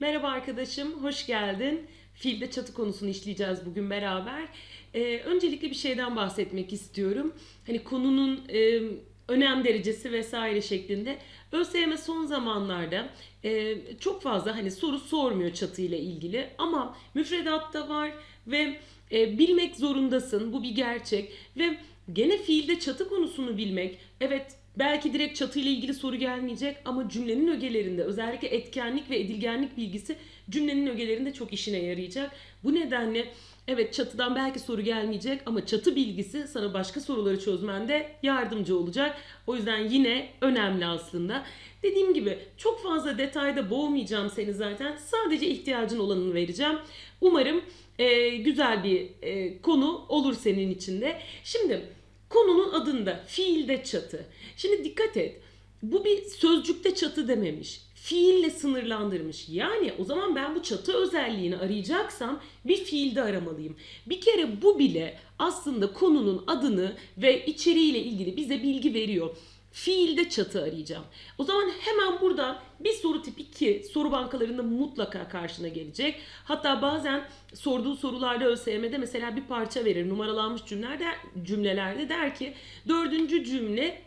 Merhaba arkadaşım, hoş geldin. Fiilde çatı konusunu işleyeceğiz bugün beraber. Ee, öncelikle bir şeyden bahsetmek istiyorum. Hani konunun e, önem derecesi vesaire şeklinde. ÖSYM son zamanlarda e, çok fazla hani soru sormuyor çatı ile ilgili ama müfredatta var ve e, bilmek zorundasın. Bu bir gerçek ve gene fiilde çatı konusunu bilmek evet Belki direkt çatı ile ilgili soru gelmeyecek ama cümlenin ögelerinde özellikle etkenlik ve edilgenlik bilgisi cümlenin ögelerinde çok işine yarayacak. Bu nedenle evet çatıdan belki soru gelmeyecek ama çatı bilgisi sana başka soruları çözmende yardımcı olacak. O yüzden yine önemli aslında. Dediğim gibi çok fazla detayda boğmayacağım seni zaten. Sadece ihtiyacın olanını vereceğim. Umarım e, güzel bir e, konu olur senin için de. Şimdi Konunun adında fiilde çatı. Şimdi dikkat et. Bu bir sözcükte çatı dememiş. Fiille sınırlandırmış. Yani o zaman ben bu çatı özelliğini arayacaksam bir fiilde aramalıyım. Bir kere bu bile aslında konunun adını ve içeriğiyle ilgili bize bilgi veriyor fiilde çatı arayacağım. O zaman hemen burada bir soru tip 2 soru bankalarında mutlaka karşına gelecek. Hatta bazen sorduğu sorularda ÖSYM'de mesela bir parça verir numaralanmış cümlelerde, cümlelerde der ki dördüncü cümle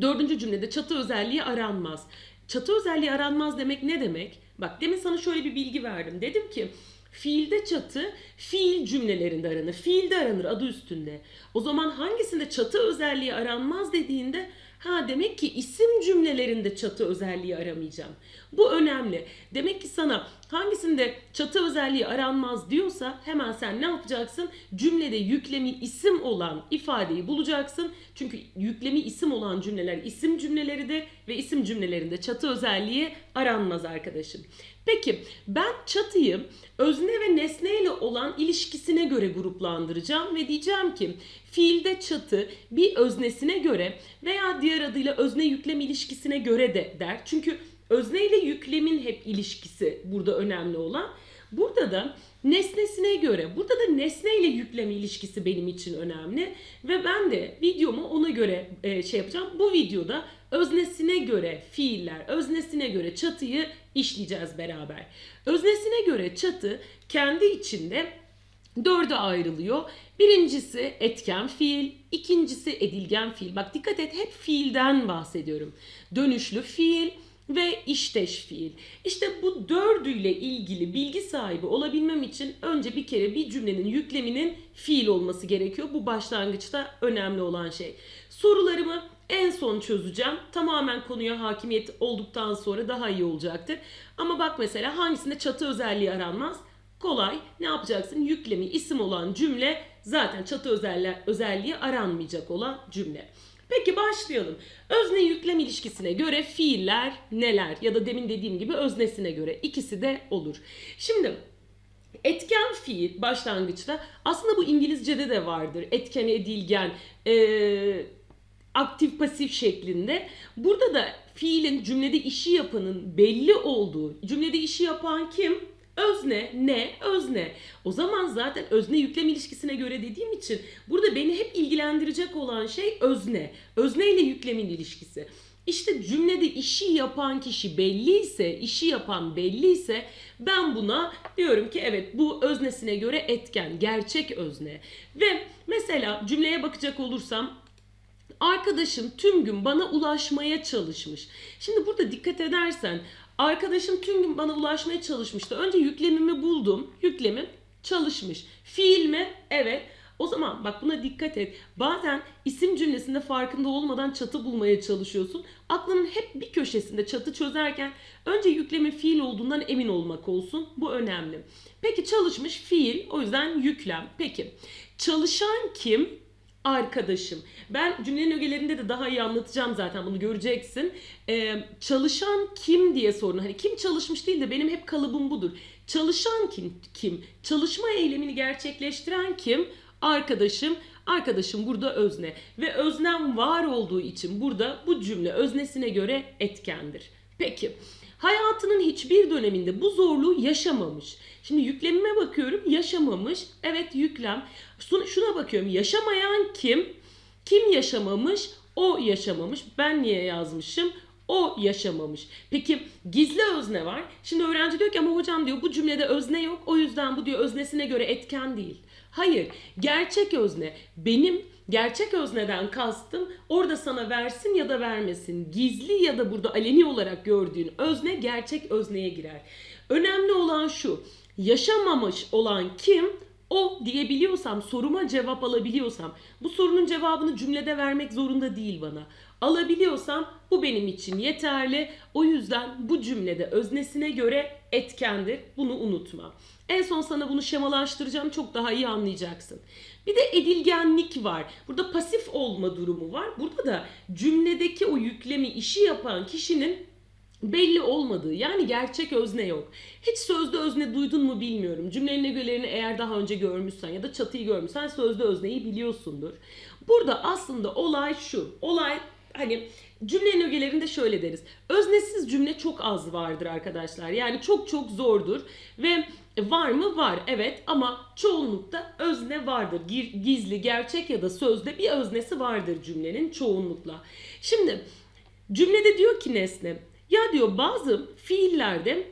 dördüncü cümlede çatı özelliği aranmaz. Çatı özelliği aranmaz demek ne demek? Bak demin sana şöyle bir bilgi verdim. Dedim ki Fiilde çatı fiil cümlelerinde aranır. Fiilde aranır adı üstünde. O zaman hangisinde çatı özelliği aranmaz dediğinde Ha demek ki isim cümlelerinde çatı özelliği aramayacağım. Bu önemli. Demek ki sana hangisinde çatı özelliği aranmaz diyorsa hemen sen ne yapacaksın? Cümlede yüklemi isim olan ifadeyi bulacaksın. Çünkü yüklemi isim olan cümleler isim cümleleridir ve isim cümlelerinde çatı özelliği aranmaz arkadaşım. Peki ben çatıyı özne ve nesne ile olan ilişkisine göre gruplandıracağım ve diyeceğim ki fiilde çatı bir öznesine göre veya diğer adıyla özne yüklem ilişkisine göre de der. Çünkü özne ile yüklemin hep ilişkisi burada önemli olan. Burada da nesnesine göre, burada da nesne ile yükleme ilişkisi benim için önemli ve ben de videomu ona göre e, şey yapacağım. Bu videoda öznesine göre fiiller, öznesine göre çatıyı işleyeceğiz beraber. Öznesine göre çatı kendi içinde dörde ayrılıyor. Birincisi etken fiil, ikincisi edilgen fiil. Bak dikkat et hep fiilden bahsediyorum. Dönüşlü fiil, ve işteş fiil. İşte bu dördüyle ilgili bilgi sahibi olabilmem için önce bir kere bir cümlenin yükleminin fiil olması gerekiyor. Bu başlangıçta önemli olan şey. Sorularımı en son çözeceğim. Tamamen konuya hakimiyet olduktan sonra daha iyi olacaktır. Ama bak mesela hangisinde çatı özelliği aranmaz? Kolay. Ne yapacaksın? Yüklemi isim olan cümle zaten çatı özelliği, özelliği aranmayacak olan cümle. Peki başlayalım. Özne yüklem ilişkisine göre fiiller neler? Ya da demin dediğim gibi öznesine göre ikisi de olur. Şimdi etken fiil başlangıçta aslında bu İngilizce'de de vardır. Etken, edilgen, ee, aktif pasif şeklinde. Burada da fiilin cümlede işi yapanın belli olduğu, cümlede işi yapan kim? Özne ne? Özne. O zaman zaten özne yüklem ilişkisine göre dediğim için burada beni hep ilgilendirecek olan şey özne. Özne ile yüklemin ilişkisi. İşte cümlede işi yapan kişi belliyse, işi yapan belliyse ben buna diyorum ki evet bu öznesine göre etken, gerçek özne. Ve mesela cümleye bakacak olursam arkadaşım tüm gün bana ulaşmaya çalışmış. Şimdi burada dikkat edersen Arkadaşım tüm gün bana ulaşmaya çalışmıştı. Önce yüklemimi buldum. Yüklemim çalışmış. Fiil mi? Evet. O zaman bak buna dikkat et. Bazen isim cümlesinde farkında olmadan çatı bulmaya çalışıyorsun. Aklının hep bir köşesinde çatı çözerken önce yüklemin fiil olduğundan emin olmak olsun. Bu önemli. Peki çalışmış fiil o yüzden yüklem. Peki çalışan kim? Arkadaşım. Ben cümlenin ögelerinde de daha iyi anlatacağım zaten bunu göreceksin. Ee, çalışan kim diye sorun. Hani kim çalışmış değil de benim hep kalıbım budur. Çalışan kim? Kim? Çalışma eylemini gerçekleştiren kim? Arkadaşım. Arkadaşım burada özne. Ve öznem var olduğu için burada bu cümle öznesine göre etkendir. Peki. Hayatının hiçbir döneminde bu zorluğu yaşamamış. Şimdi yüklemime bakıyorum yaşamamış. Evet yüklem. Şuna bakıyorum yaşamayan kim? Kim yaşamamış? O yaşamamış. Ben niye yazmışım? O yaşamamış. Peki gizli özne var. Şimdi öğrenci diyor ki ama hocam diyor bu cümlede özne yok. O yüzden bu diyor öznesine göre etken değil. Hayır. Gerçek özne benim gerçek özneden kastım orada sana versin ya da vermesin. Gizli ya da burada aleni olarak gördüğün özne gerçek özneye girer. Önemli olan şu. Yaşamamış olan kim? O diyebiliyorsam, soruma cevap alabiliyorsam, bu sorunun cevabını cümlede vermek zorunda değil bana. Alabiliyorsam bu benim için yeterli. O yüzden bu cümlede öznesine göre etkendir. Bunu unutma. En son sana bunu şemalaştıracağım. Çok daha iyi anlayacaksın. Bir de edilgenlik var. Burada pasif olma durumu var. Burada da cümledeki o yüklemi işi yapan kişinin belli olmadığı yani gerçek özne yok. Hiç sözde özne duydun mu bilmiyorum. Cümlenin ögelerini eğer daha önce görmüşsen ya da çatıyı görmüşsen sözde özneyi biliyorsundur. Burada aslında olay şu. Olay hani cümlenin ögelerinde şöyle deriz. Öznesiz cümle çok az vardır arkadaşlar. Yani çok çok zordur ve var mı? Var evet ama çoğunlukta özne vardır. Gizli, gerçek ya da sözde bir öznesi vardır cümlenin çoğunlukla. Şimdi cümlede diyor ki nesne ya diyor bazı fiillerde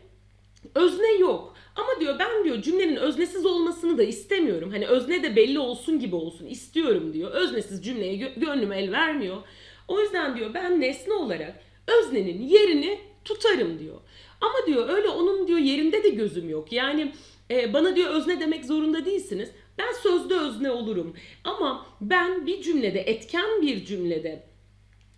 özne yok. Ama diyor ben diyor cümlenin öznesiz olmasını da istemiyorum. Hani özne de belli olsun gibi olsun istiyorum diyor. Öznesiz cümleye gö- gönlüm el vermiyor. O yüzden diyor ben nesne olarak öznenin yerini tutarım diyor. Ama diyor öyle onun diyor yerinde de gözüm yok. Yani e, bana diyor özne demek zorunda değilsiniz. Ben sözde özne olurum. Ama ben bir cümlede etken bir cümlede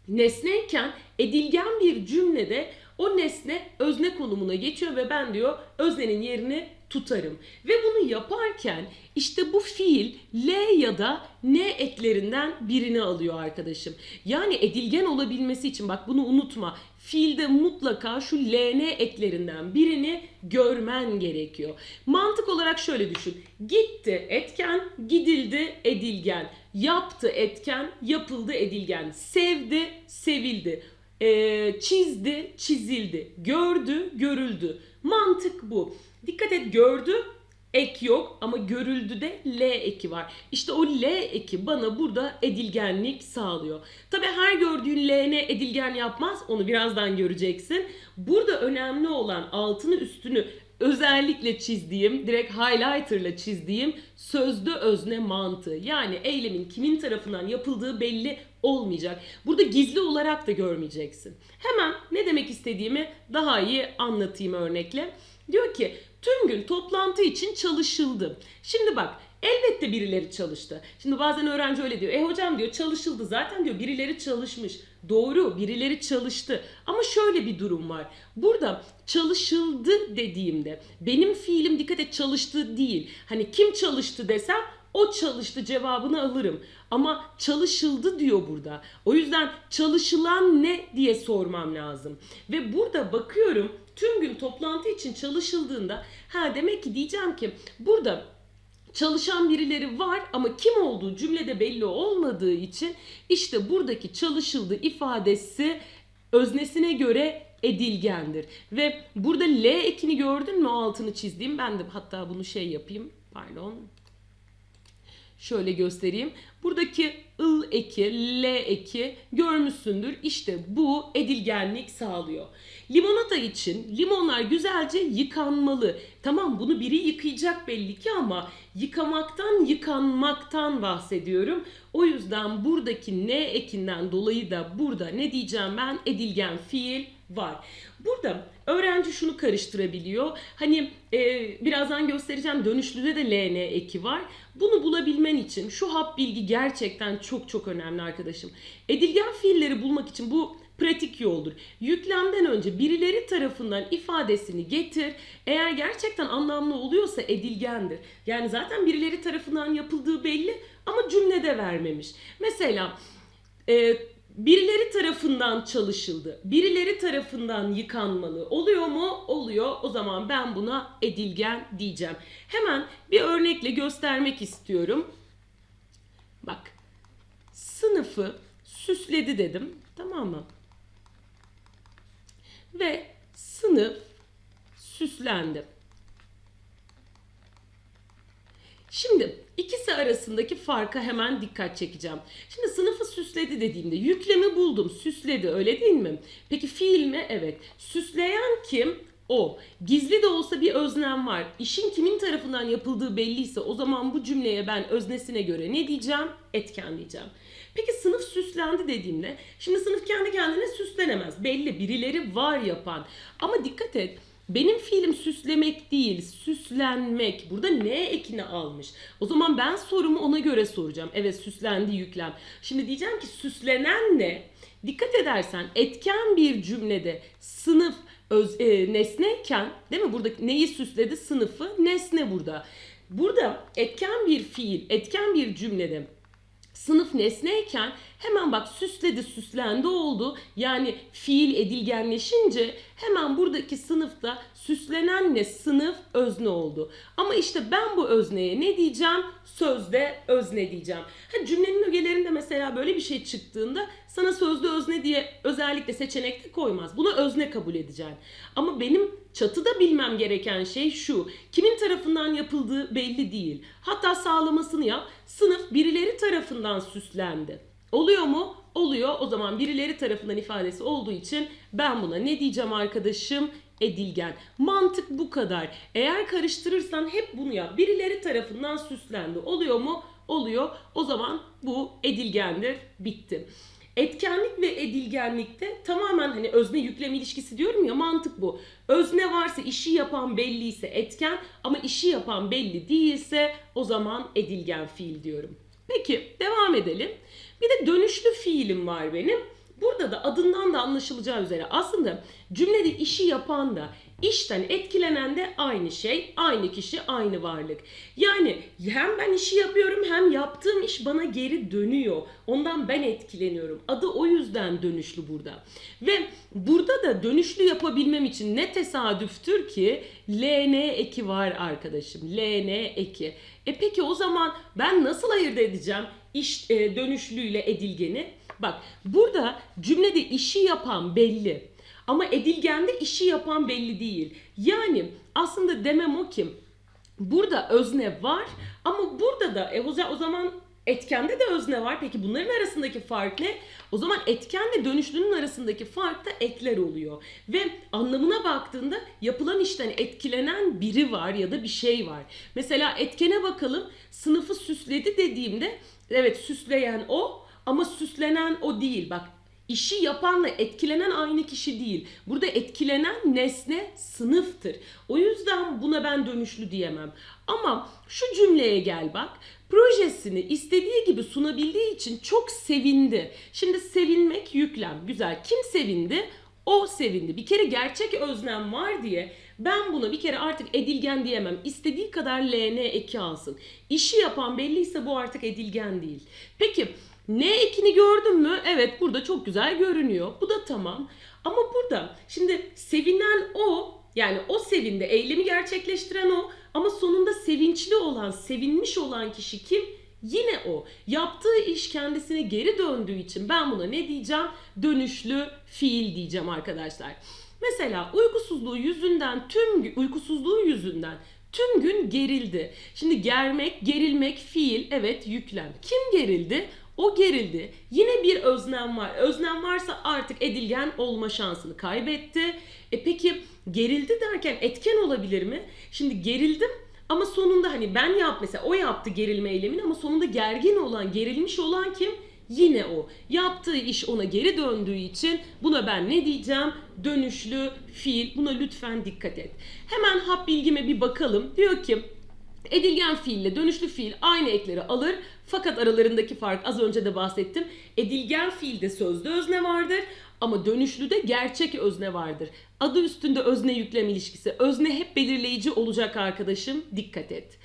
nesneyken edilgen bir cümlede o nesne özne konumuna geçiyor ve ben diyor öznenin yerini tutarım. Ve bunu yaparken işte bu fiil L ya da N eklerinden birini alıyor arkadaşım. Yani edilgen olabilmesi için bak bunu unutma. Fiilde mutlaka şu LN eklerinden birini görmen gerekiyor. Mantık olarak şöyle düşün. Gitti etken, gidildi edilgen. Yaptı etken, yapıldı edilgen. Sevdi, sevildi. Ee, çizdi, çizildi. Gördü, görüldü. Mantık bu. Dikkat et gördü, ek yok ama görüldü de L eki var. İşte o L eki bana burada edilgenlik sağlıyor. Tabi her gördüğün L'ne edilgen yapmaz. Onu birazdan göreceksin. Burada önemli olan altını üstünü özellikle çizdiğim, direkt highlighterla çizdiğim sözde özne mantığı. Yani eylemin kimin tarafından yapıldığı belli olmayacak. Burada gizli olarak da görmeyeceksin. Hemen ne demek istediğimi daha iyi anlatayım örnekle. Diyor ki tüm gün toplantı için çalışıldı. Şimdi bak elbette birileri çalıştı. Şimdi bazen öğrenci öyle diyor. E hocam diyor çalışıldı zaten diyor birileri çalışmış. Doğru birileri çalıştı. Ama şöyle bir durum var. Burada çalışıldı dediğimde benim fiilim dikkat et çalıştı değil. Hani kim çalıştı desem o çalıştı cevabını alırım. Ama çalışıldı diyor burada. O yüzden çalışılan ne diye sormam lazım. Ve burada bakıyorum tüm gün toplantı için çalışıldığında ha demek ki diyeceğim ki burada çalışan birileri var ama kim olduğu cümlede belli olmadığı için işte buradaki çalışıldı ifadesi öznesine göre edilgendir. Ve burada L ekini gördün mü altını çizdiğim ben de hatta bunu şey yapayım pardon Şöyle göstereyim. Buradaki ıl eki, l eki görmüşsündür. İşte bu edilgenlik sağlıyor. Limonata için limonlar güzelce yıkanmalı. Tamam bunu biri yıkayacak belli ki ama yıkamaktan yıkanmaktan bahsediyorum. O yüzden buradaki n ekinden dolayı da burada ne diyeceğim ben edilgen fiil var. Burada öğrenci şunu karıştırabiliyor. Hani e, birazdan göstereceğim dönüşlüde de LN eki var. Bunu bulabilmen için şu hap bilgi gerçekten çok çok önemli arkadaşım. Edilgen fiilleri bulmak için bu pratik yoldur. Yüklemden önce birileri tarafından ifadesini getir. Eğer gerçekten anlamlı oluyorsa edilgendir. Yani zaten birileri tarafından yapıldığı belli ama cümlede vermemiş. Mesela e, birileri tarafından çalışıldı. Birileri tarafından yıkanmalı. Oluyor mu? Oluyor. O zaman ben buna edilgen diyeceğim. Hemen bir örnekle göstermek istiyorum. Bak. Sınıfı süsledi dedim. Tamam mı? Ve sınıf süslendi. Şimdi ikisi arasındaki farka hemen dikkat çekeceğim. Şimdi sınıfı süsledi dediğimde yüklemi buldum. Süsledi öyle değil mi? Peki fiil mi? Evet. Süsleyen kim? O. Gizli de olsa bir öznem var. İşin kimin tarafından yapıldığı belliyse o zaman bu cümleye ben öznesine göre ne diyeceğim? Etken diyeceğim. Peki sınıf süslendi dediğimde şimdi sınıf kendi kendine süslenemez. Belli birileri var yapan. Ama dikkat et benim fiilim süslemek değil, süslenmek. Burada ne ekini almış? O zaman ben sorumu ona göre soracağım. Evet süslendi yüklem. Şimdi diyeceğim ki süslenen ne? Dikkat edersen etken bir cümlede sınıf öz, e, nesneyken değil mi? Burada neyi süsledi? Sınıfı nesne burada. Burada etken bir fiil, etken bir cümlede sınıf nesneyken hemen bak süsledi süslendi oldu. Yani fiil edilgenleşince hemen buradaki sınıfta süslenen ne sınıf özne oldu. Ama işte ben bu özneye ne diyeceğim? Sözde özne diyeceğim. Ha, cümlenin ögelerinde mesela böyle bir şey çıktığında sana sözde özne diye özellikle seçenekte koymaz. Bunu özne kabul edeceksin. Ama benim çatıda bilmem gereken şey şu. Kimin tarafından yapıldığı belli değil. Hatta sağlamasını yap. Sınıf birileri tarafından süslendi. Oluyor mu? Oluyor. O zaman birileri tarafından ifadesi olduğu için ben buna ne diyeceğim arkadaşım? Edilgen. Mantık bu kadar. Eğer karıştırırsan hep bunu yap. Birileri tarafından süslendi. Oluyor mu? Oluyor. O zaman bu edilgendir. Bitti. Etkenlik ve edilgenlikte tamamen hani özne yüklem ilişkisi diyorum ya mantık bu. Özne varsa işi yapan belliyse etken ama işi yapan belli değilse o zaman edilgen fiil diyorum. Peki devam edelim. Bir de dönüşlü fiilim var benim. Burada da adından da anlaşılacağı üzere aslında cümlede işi yapan da işten etkilenen de aynı şey, aynı kişi, aynı varlık. Yani hem ben işi yapıyorum hem yaptığım iş bana geri dönüyor. Ondan ben etkileniyorum. Adı o yüzden dönüşlü burada. Ve burada da dönüşlü yapabilmem için ne tesadüftür ki LN eki var arkadaşım. LN eki. E peki o zaman ben nasıl ayırt edeceğim iş e, dönüşlüyle edilgeni? Bak burada cümlede işi yapan belli. Ama edilgende işi yapan belli değil. Yani aslında demem o ki burada özne var ama burada da e, o zaman etkende de özne var. Peki bunların arasındaki fark ne? O zaman etkenle dönüşlünün arasındaki fark da ekler oluyor. Ve anlamına baktığında yapılan işten etkilenen biri var ya da bir şey var. Mesela etkene bakalım. Sınıfı süsledi dediğimde evet süsleyen o ama süslenen o değil. Bak işi yapanla etkilenen aynı kişi değil. Burada etkilenen nesne sınıftır. O yüzden buna ben dönüşlü diyemem. Ama şu cümleye gel bak. Projesini istediği gibi sunabildiği için çok sevindi. Şimdi sevinmek yüklem. Güzel. Kim sevindi? O sevindi. Bir kere gerçek öznem var diye ben buna bir kere artık edilgen diyemem. İstediği kadar LN eki alsın. İşi yapan belliyse bu artık edilgen değil. Peki ne ekini gördün mü? Evet burada çok güzel görünüyor. Bu da tamam. Ama burada şimdi sevinen o yani o sevinde eylemi gerçekleştiren o ama sonunda sevinçli olan, sevinmiş olan kişi kim? Yine o. Yaptığı iş kendisine geri döndüğü için ben buna ne diyeceğim? Dönüşlü fiil diyeceğim arkadaşlar. Mesela uykusuzluğu yüzünden tüm uykusuzluğu yüzünden tüm gün gerildi. Şimdi germek, gerilmek fiil evet yüklem. Kim gerildi? O gerildi. Yine bir öznem var. Öznem varsa artık edilgen olma şansını kaybetti. E peki gerildi derken etken olabilir mi? Şimdi gerildim ama sonunda hani ben yap mesela o yaptı gerilme eylemini ama sonunda gergin olan, gerilmiş olan kim? Yine o. Yaptığı iş ona geri döndüğü için buna ben ne diyeceğim? Dönüşlü fiil. Buna lütfen dikkat et. Hemen hap bilgime bir bakalım. Diyor ki Edilgen fiille dönüşlü fiil aynı ekleri alır fakat aralarındaki fark az önce de bahsettim. Edilgen fiilde sözde özne vardır ama dönüşlüde gerçek özne vardır. Adı üstünde özne yüklem ilişkisi. Özne hep belirleyici olacak arkadaşım. Dikkat et.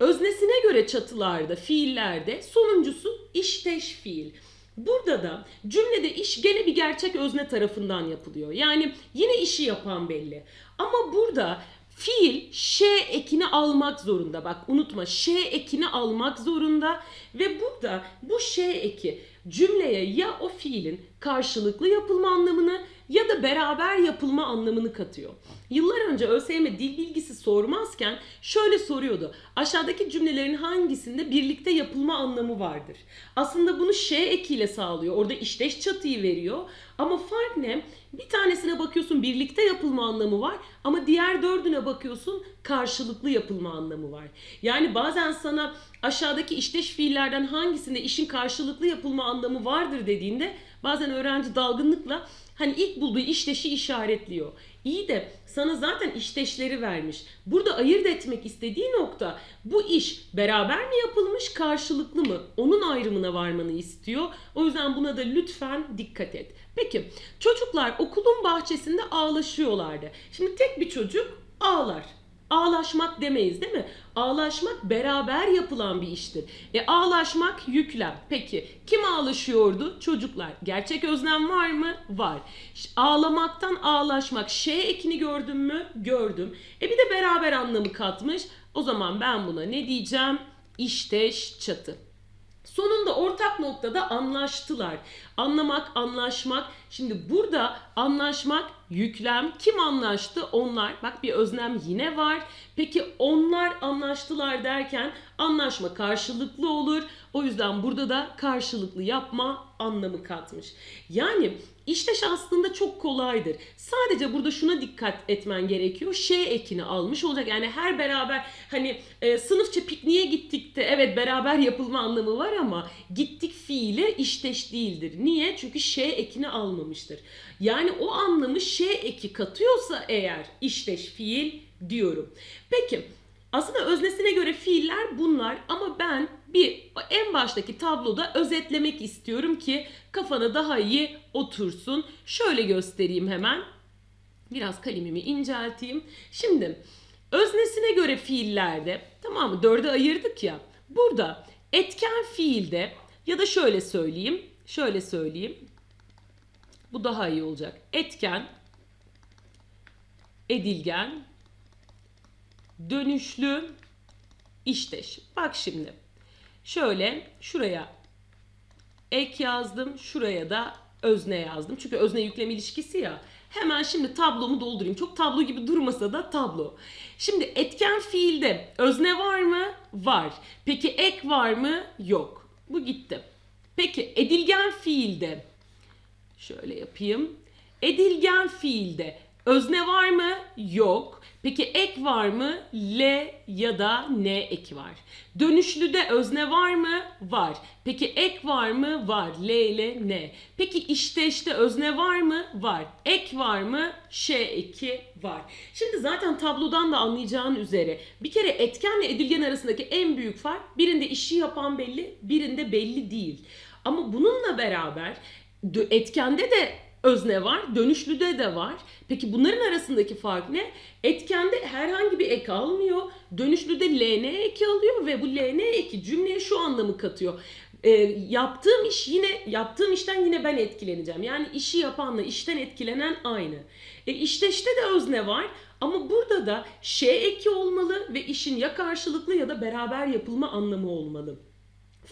Öznesine göre çatılarda, fiillerde sonuncusu işteş fiil. Burada da cümlede iş gene bir gerçek özne tarafından yapılıyor. Yani yine işi yapan belli. Ama burada fiil ş ekini almak zorunda. Bak unutma ş ekini almak zorunda ve burada bu ş eki cümleye ya o fiilin karşılıklı yapılma anlamını ya da beraber yapılma anlamını katıyor. Yıllar önce ÖSYM dil bilgisi sormazken şöyle soruyordu. Aşağıdaki cümlelerin hangisinde birlikte yapılma anlamı vardır? Aslında bunu şey ekiyle sağlıyor. Orada işleş çatıyı veriyor. Ama fark ne? Bir tanesine bakıyorsun birlikte yapılma anlamı var ama diğer dördüne bakıyorsun karşılıklı yapılma anlamı var. Yani bazen sana aşağıdaki işleş fiillerden hangisinde işin karşılıklı yapılma anlamı vardır dediğinde bazen öğrenci dalgınlıkla hani ilk bulduğu işleşi işaretliyor. İyi de sana zaten işteşleri vermiş. Burada ayırt etmek istediği nokta bu iş beraber mi yapılmış karşılıklı mı? Onun ayrımına varmanı istiyor. O yüzden buna da lütfen dikkat et. Peki çocuklar okulun bahçesinde ağlaşıyorlardı. Şimdi tek bir çocuk ağlar. Ağlaşmak demeyiz değil mi? Ağlaşmak beraber yapılan bir iştir. E ağlaşmak yüklem. Peki kim ağlaşıyordu? Çocuklar. Gerçek özlem var mı? Var. Ağlamaktan ağlaşmak. Şey ekini gördün mü? Gördüm. E bir de beraber anlamı katmış. O zaman ben buna ne diyeceğim? İşteş çatı. Sonunda ortak noktada anlaştılar. Anlamak, anlaşmak. Şimdi burada anlaşmak, yüklem. Kim anlaştı? Onlar. Bak bir özlem yine var. Peki onlar anlaştılar derken anlaşma karşılıklı olur. O yüzden burada da karşılıklı yapma anlamı katmış. Yani işleş aslında çok kolaydır. Sadece burada şuna dikkat etmen gerekiyor. Şey ekini almış olacak. Yani her beraber hani e, sınıfça pikniğe gittik de evet beraber yapılma anlamı var ama gittik fiili işteş değildir. Niye? Çünkü şey ekini almamıştır. Yani o anlamı şey eki katıyorsa eğer işteş fiil diyorum. Peki aslında öznesine göre fiiller bunlar ama ben bir en baştaki tabloda özetlemek istiyorum ki kafana daha iyi otursun. Şöyle göstereyim hemen. Biraz kalemimi incelteyim. Şimdi öznesine göre fiillerde tamam mı dörde ayırdık ya. Burada etken fiilde ya da şöyle söyleyeyim. Şöyle söyleyeyim. Bu daha iyi olacak. Etken, edilgen, dönüşlü, işteş. Bak şimdi. Şöyle şuraya ek yazdım. Şuraya da özne yazdım. Çünkü özne yüklem ilişkisi ya. Hemen şimdi tablomu doldurayım. Çok tablo gibi durmasa da tablo. Şimdi etken fiilde özne var mı? Var. Peki ek var mı? Yok. Bu gitti. Peki edilgen fiilde şöyle yapayım. Edilgen fiilde özne var mı? Yok. Peki ek var mı? L ya da N eki var. Dönüşlüde özne var mı? Var. Peki ek var mı? Var. L ile N. Peki işteşte özne var mı? Var. Ek var mı? Ş eki var. Şimdi zaten tablodan da anlayacağın üzere bir kere etkenle edilgen arasındaki en büyük fark birinde işi yapan belli, birinde belli değil. Ama bununla beraber etkende de özne var, dönüşlüde de var. Peki bunların arasındaki fark ne? Etkende herhangi bir ek almıyor. Dönüşlüde LN eki alıyor ve bu LN eki cümleye şu anlamı katıyor. Ee, yaptığım iş yine yaptığım işten yine ben etkileneceğim. Yani işi yapanla işten etkilenen aynı. E işteşte de özne var ama burada da şey eki olmalı ve işin ya karşılıklı ya da beraber yapılma anlamı olmalı.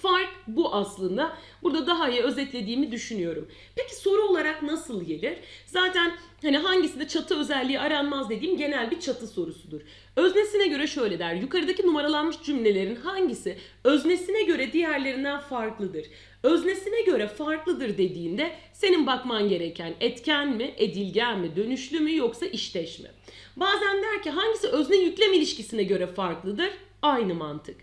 Fark bu aslında. Burada daha iyi özetlediğimi düşünüyorum. Peki soru olarak nasıl gelir? Zaten hani hangisinde çatı özelliği aranmaz dediğim genel bir çatı sorusudur. Öznesine göre şöyle der. Yukarıdaki numaralanmış cümlelerin hangisi öznesine göre diğerlerinden farklıdır? Öznesine göre farklıdır dediğinde senin bakman gereken etken mi, edilgen mi, dönüşlü mü yoksa işteş mi? Bazen der ki hangisi özne yüklem ilişkisine göre farklıdır? Aynı mantık.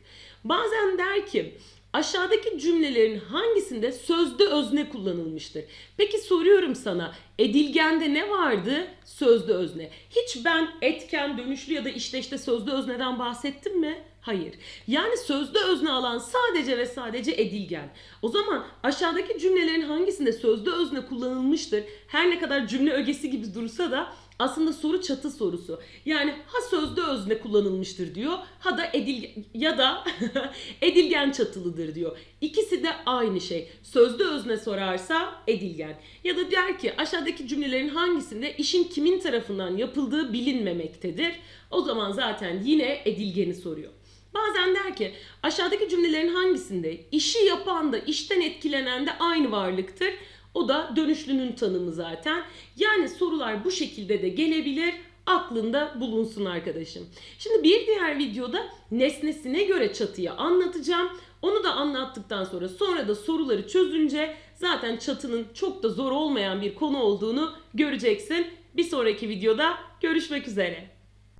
Bazen der ki aşağıdaki cümlelerin hangisinde sözde özne kullanılmıştır? Peki soruyorum sana edilgende ne vardı? Sözde özne. Hiç ben etken, dönüşlü ya da işteşte sözde özneden bahsettim mi? Hayır. Yani sözde özne alan sadece ve sadece edilgen. O zaman aşağıdaki cümlelerin hangisinde sözde özne kullanılmıştır? Her ne kadar cümle ögesi gibi dursa da aslında soru çatı sorusu. Yani ha sözde özne kullanılmıştır diyor ha da edilgen ya da edilgen çatılıdır diyor. İkisi de aynı şey. Sözde özne sorarsa edilgen. Ya da der ki aşağıdaki cümlelerin hangisinde işin kimin tarafından yapıldığı bilinmemektedir. O zaman zaten yine edilgeni soruyor. Bazen der ki aşağıdaki cümlelerin hangisinde işi yapan da işten etkilenen de aynı varlıktır. O da dönüşlünün tanımı zaten. Yani sorular bu şekilde de gelebilir. Aklında bulunsun arkadaşım. Şimdi bir diğer videoda nesnesine göre çatıyı anlatacağım. Onu da anlattıktan sonra sonra da soruları çözünce zaten çatının çok da zor olmayan bir konu olduğunu göreceksin. Bir sonraki videoda görüşmek üzere.